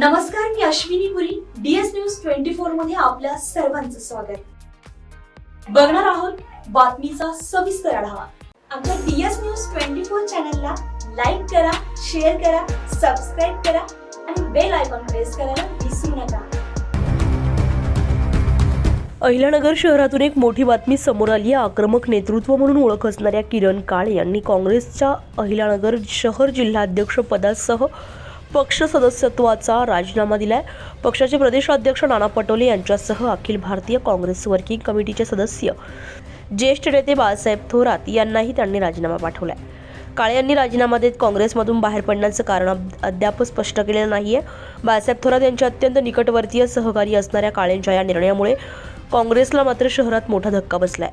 नमस्कार मी Ashwini Puri DS news twenty फोरमध्ये आपल्या सर्वांचं स्वागत. बघणार आहोत बातमीचा सविस्तर आढावा. आमच्या डीएस न्यूज ट्वेंटी फोर चॅनलला लाईक करा शेअर करा सबस्क्राईब करा आणि बेल आयकॉन प्रेस करायला विसरू नका. अहिलानगर शहरातून एक मोठी बातमी समोर आली आहे. आक्रमक नेतृत्व म्हणून ओळख असणाऱ्या किरण काळे यांनी काँग्रेसच्या अहिलानगर शहर जिल्हाध्यक्षपदासह पदासह पक्ष सदस्यत्वाचा राजीनामा दिलाय. पक्षाचे प्रदेशाध्यक्ष नाना पटोले यांच्यासह अखिल भारतीय काँग्रेस वर्किंग कमिटीचे सदस्य. ज्येष्ठ नेते बाळासाहेब थोरात यांनाही त्यांनी राजीनामा पाठवलाय. काळे यांनी राजीनामा देत काँग्रेसमधून बाहेर पडण्याचं कारण अद्याप स्पष्ट केलेलं नाहीये. बाळासाहेब थोरात यांचे अत्यंत निकटवर्तीय सहकारी असणाऱ्या काळेंच्या या निर्णयामुळे काँग्रेसला मात्र शहरात मोठा धक्का बसलाय.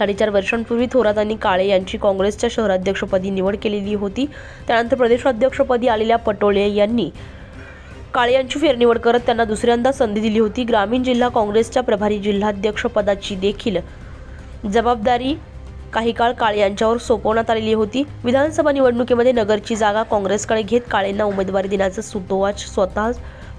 साडेचार वर्षांपूर्वी थोरात आणि काळे यांची काँग्रेसच्या शहराध्यक्षपदी निवड केलेली होती. त्यानंतर प्रदेशाध्यक्षपदी आलेल्या पटोले यांनी काळे यांची फेरनिवड करत त्यांना दुसऱ्यांदा संधी दिली होती. ग्रामीण जिल्हा काँग्रेसच्या प्रभारी जिल्हाध्यक्षपदाची देखील जबाबदारी काही काळ काळे यांच्यावर सोपवण्यात आलेली होती. विधानसभा निवडणुकीमध्ये नगरची जागा काँग्रेसकडे घेत काळेंना उमेदवारी देण्याचं सुतोवाच स्वतः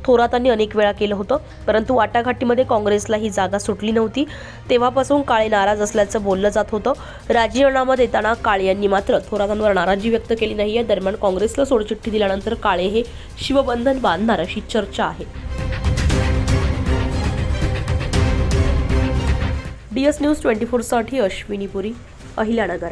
थोरातांनी अनेक वेळा केलं होतं. परंतु वाटाघाटीमध्ये काँग्रेसला ही जागा सुटली नव्हती. तेव्हापासून काळे नाराज असल्याचं बोललं जात होतं. राजीनामा देताना काळे यांनी मात्र थोरातांवर नाराजी व्यक्त केली नाही. आहे दरम्यान काँग्रेसला सोडचिठ्ठी दिल्यानंतर काळे हे शिवबंधन बांधणार अशी चर्चा आहे. डी एस न्यूज ट्वेंटी फोरसाठी अश्विनी पुरी अहिल्यानगर.